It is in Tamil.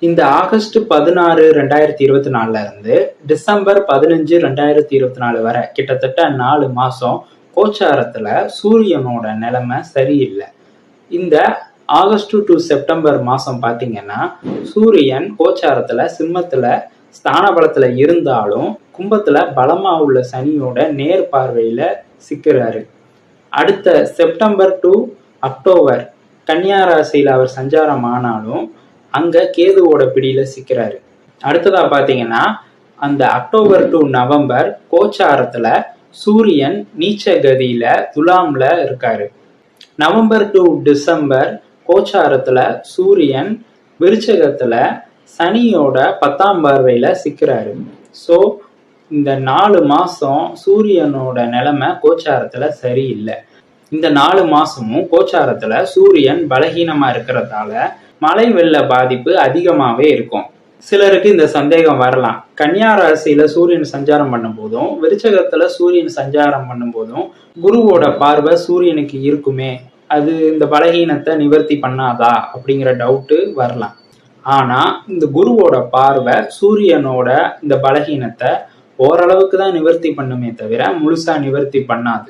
இந்த ஆகஸ்ட் பதினாறு ரெண்டாயிரத்தி இருபத்தி நாலுல இருந்து டிசம்பர் பதினஞ்சு ரெண்டாயிரத்தி இருபத்தி நாலு வரை கிட்டத்தட்ட நாலு மாசம் கோச்சாரத்துல சூரியனோட நிலைமை சரியில்லை. இந்த ஆகஸ்ட் டு செப்டம்பர் மாசம் பாத்தீங்கன்னா சூரியன் கோச்சாரத்துல சிம்மத்துல ஸ்தான பலத்துல இருந்தாலும் கும்பத்துல பலமா உள்ள சனியோட நேர் பார்வையில சிக்கிறாரு. அடுத்த செப்டம்பர் டு அக்டோபர் கன்னியாராசியில அவர் சஞ்சாரம் ஆனாலும் அங்க கேதுவோட பிடியில சிக்கிறாரு. அடுத்ததா பாத்தீங்கன்னா அந்த அக்டோபர் டு நவம்பர் கோச்சாரத்துல சூரியன் நீச்ச கதியில துலாம்ல இருக்காரு. நவம்பர் டு டிசம்பர் கோச்சாரத்துல சூரியன் விருச்சகத்துல சனியோட பத்தாம் பார்வையில சிக்கிறாரு. ஸோ இந்த நாலு மாசம் சூரியனோட நிலைமை கோச்சாரத்துல சரியில்லை. இந்த நாலு மாசமும் கோச்சாரத்துல சூரியன் பலகீனமா இருக்கிறதால மழை வெள்ள பாதிப்பு அதிகமாகவே இருக்கும். சிலருக்கு இந்த சந்தேகம் வரலாம். கன்னியா ராசியில சூரியன் சஞ்சாரம் பண்ணும் போதும் விருச்சகத்துல சூரியன் சஞ்சாரம் பண்ணும் போதும் குருவோட பார்வை சூரியனுக்கு இருக்குமே. அது இந்த பலகீனத்தை நிவர்த்தி பண்ணாதா அப்படிங்கிற டவுட்டு வரலாம். ஆனா இந்த குருவோட பார்வை சூரியனோட இந்த பலகீனத்தை ஓரளவுக்கு தான் நிவர்த்தி பண்ணுமே தவிர முழுசா நிவர்த்தி பண்ணாது.